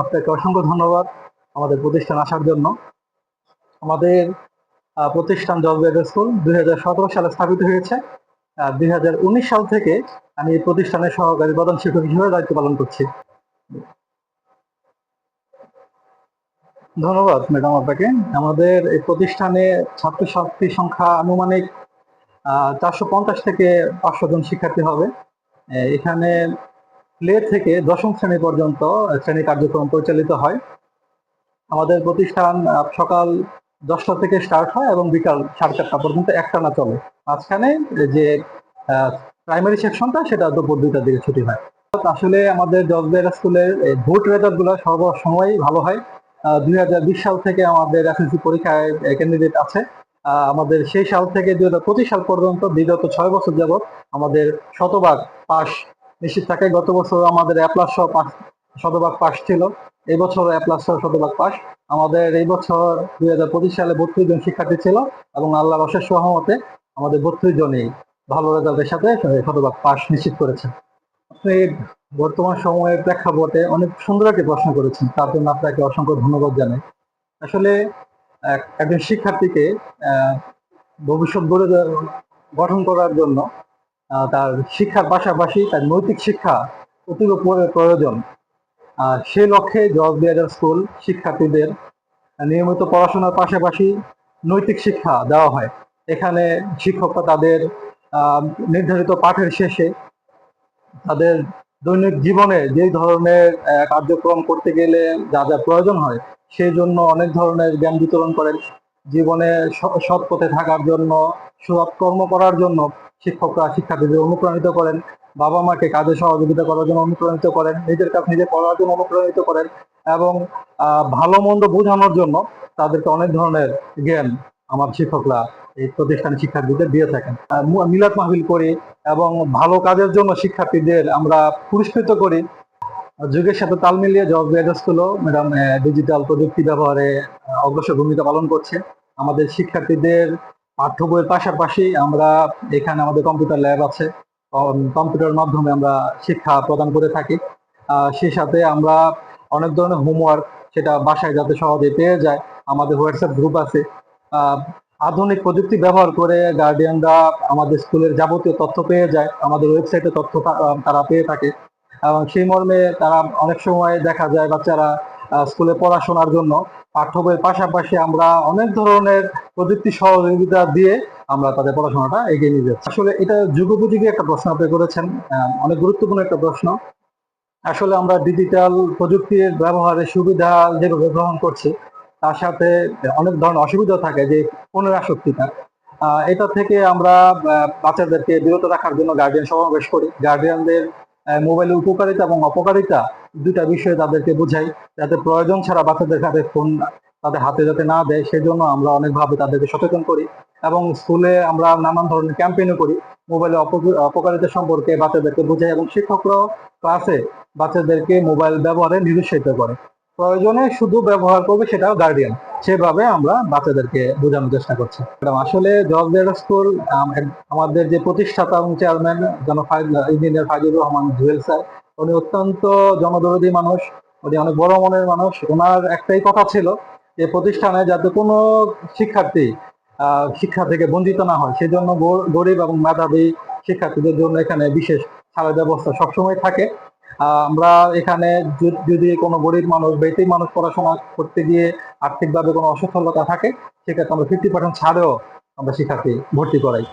আপনাকে অসংখ্য ধন্যবাদ আমাদের প্রতিষ্ঠান আসার জন্য। আমাদের প্রতিষ্ঠান জজবেদ স্কুল দুই সালে স্থাপিত হয়েছে। দুই সাল থেকে আমি এই প্রতিষ্ঠানের সহকারী প্রধান শিক্ষক হিসেবে দায়িত্ব পালন করছি। ধন্যবাদ ম্যাডাম আপনাকে। আমাদের এই প্রতিষ্ঠানে ছাত্রছাত্রীর সংখ্যা আনুমানিক চারশো পঞ্চাশ থেকে পাঁচশো জন শিক্ষার্থী হবে। এখানে প্লে থেকে দশম শ্রেণি পর্যন্ত শ্রেণি কার্যক্রম পরিচালিত হয়। আমাদের প্রতিষ্ঠান সকাল দশটা থেকে স্টার্ট হয় এবং বিকাল সাড়ে চারটা পর্যন্ত একটানা চলে। মাঝখানে যে প্রাইমারি সেকশনটা সেটা দুপুর দুইটার দিকে ছুটি হয়। আসলে আমাদের জজবের স্কুলের ভোট রেজাল্টগুলো সর্বসময়ই ভালো হয়। দুই হাজার বিশ সাল থেকে আমাদের এসএসসি পরীক্ষায় ক্যান্ডিডেট আছে। আমাদের সেই সাল থেকে দুই হাজার পঁচিশ সাল পর্যন্ত বিগত ছয় বছর যাবত আমাদের শতভাগ পাস নিশ্চিত থাকে, গত বছর আমাদের এ প্লাস সহ পাস শতভাগ পাস ছিল। এই বছর এ প্লাস সহ শতভাগ পাস আমাদের এই বছর দুই হাজার পঁচিশ সালে বত্রিশ জন শিক্ষার্থী ছিল এবং আল্লাহর অশেষ সহমতে আমাদের বত্রিশ জনই ভালো রেজাল্টের সাথে শতভাগ পাস নিশ্চিত করেছে। আপনি বর্তমান সময়ের প্রেক্ষাপটে অনেক সুন্দর একটি প্রশ্ন করেছেন, তার জন্য আপনাকে অসংখ্য ধন্যবাদ জানাই। আসলে এক- একজন শিক্ষার্থীকে ভবিষ্যৎ গড়ে গঠন করার জন্য তার শিক্ষার পাশাপাশি তার নৈতিক শিক্ষা অতীব প্র- প্রয়োজন। আর সেই লক্ষ্যে জজ বিয়ার স্কুল শিক্ষার্থীদের নিয়মিত পড়াশোনার পাশাপাশি নৈতিক শিক্ষা দেওয়া হয়। এখানে শিক্ষকরা তাদের নির্ধারিত পাঠের শেষে তাদের দৈনিক জীবনে যেই ধরনের কার্যক্রম করতে গেলে যা যা প্রয়োজন হয়, সেই জন্য অনেক ধরনের জ্ঞান বিতরণ করেন। জীবনে সৎ পথে থাকার জন্য, সৎ কর্ম করার জন্য শিক্ষকরা, শিক্ষার্থীদের অনুপ্রাণিত করেন। বাবা মাকে কাজে সহযোগিতা করার জন্য অনুপ্রাণিত করেন। নিজের কাজ নিজে করার জন্য অনুপ্রাণিত করেন এবং ভালো মন্দ বোঝানোর জন্য তাদেরকে অনেক ধরনের জ্ঞান আমার শিক্ষকরা এই প্রতিষ্ঠান শিক্ষার্থীদের দিয়ে থাকেন। মিলাদ মাহফিল করি এবং ভালো কাজের জন্য শিক্ষার্থীদের আমরা পুরস্কৃত করি। যুগের সাথে তাল মিলিয়ে জব স্কুলও ম্যাডাম ডিজিটাল প্রযুক্তি ব্যবহারে অগ্রসর ভূমিকা পালন করছে। আমাদের শিক্ষার্থীদের পাঠ্য বইয়ের পাশাপাশি আমরা এখানে আমাদের কম্পিউটার ল্যাব আছে। কম্পিউটার মাধ্যমে আমরা শিক্ষা প্রদান করে থাকি। সেই সাথে আমরা অনেক ধরনের হোমওয়ার্ক সেটা বাসায় যাতে সহজে পেয়ে যায়, আমাদের হোয়াটসঅ্যাপ গ্রুপ আছে। আধুনিক প্রযুক্তি ব্যবহার করে গার্ডিয়ানরা আমাদের স্কুলের যাবতীয় তথ্য পেয়ে যায়, আমাদের ওয়েবসাইটে তথ্য তারা পেয়ে থাকে। এবং সেই মর্মে তারা অনেক সময় দেখা যায় বাচ্চারা স্কুলে পড়াশোনার জন্য পাঠ্য বইয়ের পাশাপাশি আমরা অনেক ধরনের প্রযুক্তি সহযোগিতা দিয়ে আমরা তাদের পড়াশোনাটা এগিয়ে নিয়ে যাচ্ছি। আসলে এটা যুগোপযোগী একটা প্রশ্ন আপনি করেছেন অনেক গুরুত্বপূর্ণ একটা প্রশ্ন। আসলে আমরা ডিজিটাল প্রযুক্তির ব্যবহারের সুবিধা যেভাবে গ্রহণ করছি, তার সাথে অনেক ধরনের অসুবিধা থাকে যে ফোনের আসক্তিটা। এটা থেকে আমরা বাচ্চাদেরকে বিরত রাখার জন্য গার্ডিয়ান সমাবেশ করি। গার্ডিয়ানদের মোবাইলের উপকারিতা এবং অপকারিতা দুটা বিষয়ে তাদেরকে বোঝাই, যাতে প্রয়োজন ছাড়া বাচ্চাদের হাতে ফোন তাদের হাতে যাতে না দেয়, সেজন্য আমরা অনেকভাবে তাদেরকে সচেতন করি এবং স্কুলে আমরা নানান ধরনের ক্যাম্পেইনও করি মোবাইলের অপ- অপকারিতা সম্পর্কে বাচ্চাদেরকে বোঝাই এবং শিক্ষকরাও ক্লাসে বাচ্চাদেরকে মোবাইল ব্যবহারে নিরুৎসাহিত করে। প্রয়োজনে শুধু ব্যবহার করবে সেটাও গার্ডিয়ান সেভাবে আমরা বাচ্চাদেরকে বোঝানোর চেষ্টা করছি। আসলে জজ স্কুল আমাদের যে প্রতিষ্ঠাতা এবং চেয়ারম্যান জন ইঞ্জিনিয়ার ফাইজুর রহমান জুয়েল স্যার, উনি অত্যন্ত জনদরদী মানুষ, উনি অনেক বড় মনের মানুষ। ওনার একটাই কথা ছিল যে প্রতিষ্ঠানে যাতে কোনো শিক্ষার্থী শিক্ষা থেকে বঞ্চিত না হয়, সেজন্য গরিব এবং মেধাবী শিক্ষার্থীদের জন্য এখানে বিশেষ ছাড়ের ব্যবস্থা সবসময় থাকে। আমরা এখানে যদি- কোনো গরিব মানুষ বেতিক মানুষ পড়াশোনা করতে গিয়ে আর্থিকভাবে কোনো অসচ্ছলতা থাকে, সেক্ষেত্রে আমরা ফিফটি পার্সেন্ট ছাড়েও আমরা শিক্ষার্থী ভর্তি করাই।